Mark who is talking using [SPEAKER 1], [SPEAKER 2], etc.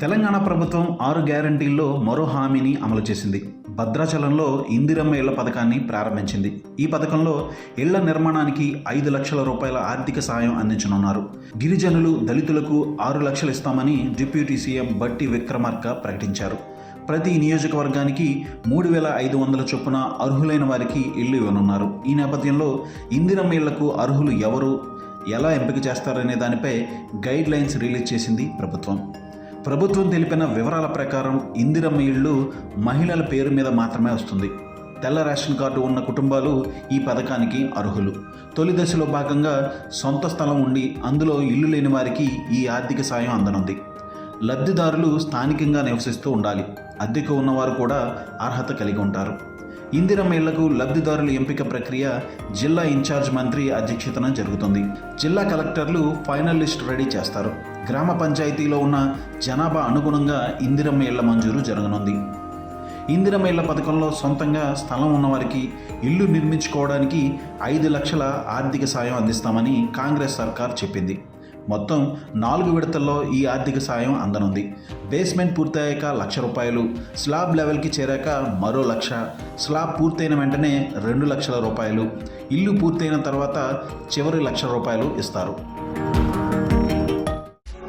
[SPEAKER 1] తెలంగాణ ప్రభుత్వం ఆరు గ్యారంటీల్లో మరో హామీని అమలు చేసింది. భద్రాచలంలో ఇందిరమ్మ ఇళ్ళ పథకాన్ని ప్రారంభించింది. ఈ పథకంలో ఇళ్ళ నిర్మాణానికి ఐదు లక్షల రూపాయల ఆర్థిక సాయం అందించనున్నారు. గిరిజనులు దళితులకు ఆరు లక్షలు ఇస్తామని డిప్యూటీ సీఎం బట్టి విక్రమార్క ప్రకటించారు. ప్రతి నియోజకవర్గానికి మూడు వేల ఐదు వందల చొప్పున అర్హులైన వారికి ఇల్లు ఇవ్వనున్నారు. ఈ నేపథ్యంలో ఇందిరమ్మ ఇళ్ళకు అర్హులు ఎవరు ఎలా ఎంపిక చేస్తారనే దానిపై గైడ్ లైన్స్ రిలీజ్ చేసింది ప్రభుత్వం. ప్రభుత్వం తెలిపిన వివరాల ప్రకారం ఇందిరమ్మ ఇళ్ళు మహిళల పేరు మీద మాత్రమే వస్తుంది. తెల్ల రేషన్ కార్డు ఉన్న కుటుంబాలు ఈ పథకానికి అర్హులు. తొలి దశలో భాగంగా సొంత స్థలం ఉండి అందులో ఇల్లు లేని వారికి ఈ ఆర్థిక సాయం అందనుంది. లబ్ధిదారులు స్థానికంగా నివసిస్తూ ఉండాలి. అద్దెకు ఉన్నవారు కూడా అర్హత కలిగి ఉంటారు. ఇందిరమ్మ ఇళ్ళకు లబ్ధిదారుల ఎంపిక ప్రక్రియ జిల్లా ఇన్ఛార్జ్ మంత్రి అధ్యక్షతన జరుగుతుంది. జిల్లా కలెక్టర్లు ఫైనల్ లిస్ట్ రెడీ చేస్తారు. గ్రామ పంచాయతీలో ఉన్న జనాభా అనుగుణంగా ఇందిరమ్మ ఇళ్ళ మంజూరు జరగనుంది. ఇందిరమ్మ ఇళ్ళ పథకంలో సొంతంగా స్థలం ఉన్నవారికి ఇల్లు నిర్మించుకోవడానికి ఐదు లక్షల ఆర్థిక సాయం అందిస్తామని కాంగ్రెస్ సర్కార్ చెప్పింది. మొత్తం నాలుగు విడతల్లో ఈ ఆర్థిక సాయం అందనుంది. బేస్మెంట్ పూర్తయ్యాక లక్ష రూపాయలు స్లాబ్ లెవెల్కి చేరాక మరో లక్ష స్లాబ్ పూర్తయిన వెంటనే రెండు లక్షల రూపాయలు ఇల్లు పూర్తయిన తర్వాత చివరి లక్ష రూపాయలు ఇస్తారు.